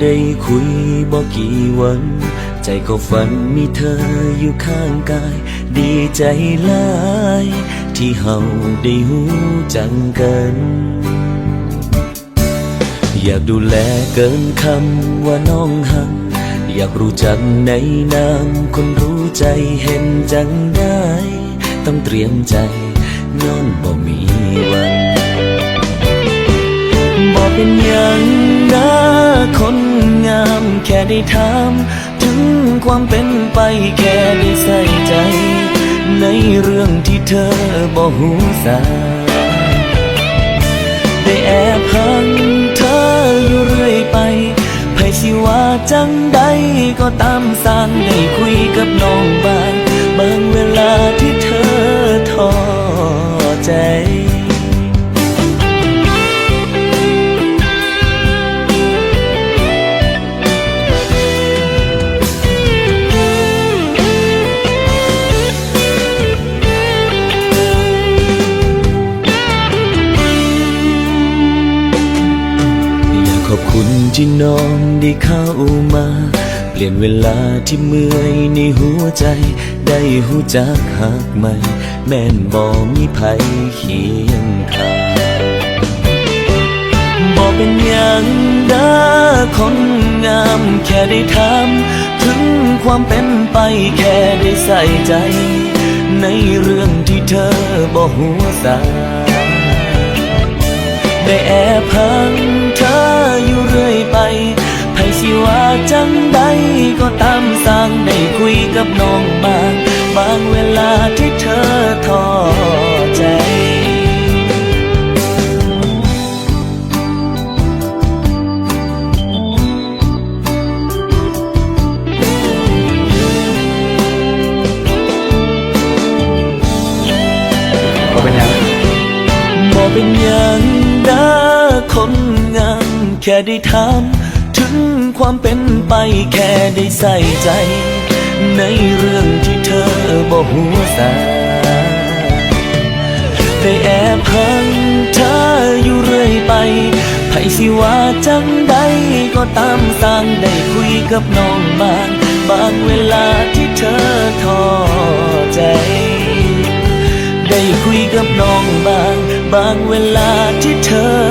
ได้คุยบอกกี่วัน ใจก็ฝันมีเธออยู่ข้างกาย ดีใจหลาย ที่เฮาได้หูจังกัน อยากดูแลเกินคำว่าน้องหัก อยากรู้จักในนามคนรู้ใจเห็นจังได้ ต้องเตรียมใจย้อนบ่มีวันบอกเป็นอย่างนะคนงามแค่ได้ถามถึงความเป็นไปแค่ได้ใส่ใจ ในเรื่องที่เธอบอกหูสา งใดก็ตามสั่งได้คุยกับน้องบ้างบางเวลาที่เธอท้อ อยากขอบคุณที่น้องได้เข้ามา เปลี่ยนเวลาที่เมื่อยในหัวใจ ได้หูจักหักใหม่ แม่นบอมีภัยเคียงข้างบอกเป็นอย่างดาคนงามแค่ได้ถามถึงความเป็นไปแค่ได้ใส่ใจ ในเรื่องที่เธอบอกหัวสาได้แอบพัง ออยู่เรื่อยไปไผสิว่าจังใดก็ตามสร้างได้คุยกับน้องบาง บางเวลาที่เธอท้อใจเป็นยังบ่เป็นย่างดาคน แค่ได้ถามถึงความเป็นไปแค่ได้ใส่ใจ ในเรื่องที่เธอบ่หัวสาได้แอบหังเธออยู่เรื่อยไปไผสิว่าจังใดก็ตามสร้างได้คุยกับน้องบาง บางเวลาที่เธอท้อใจ ได้คุยกับน้องบาง บางเวลาที่เธอ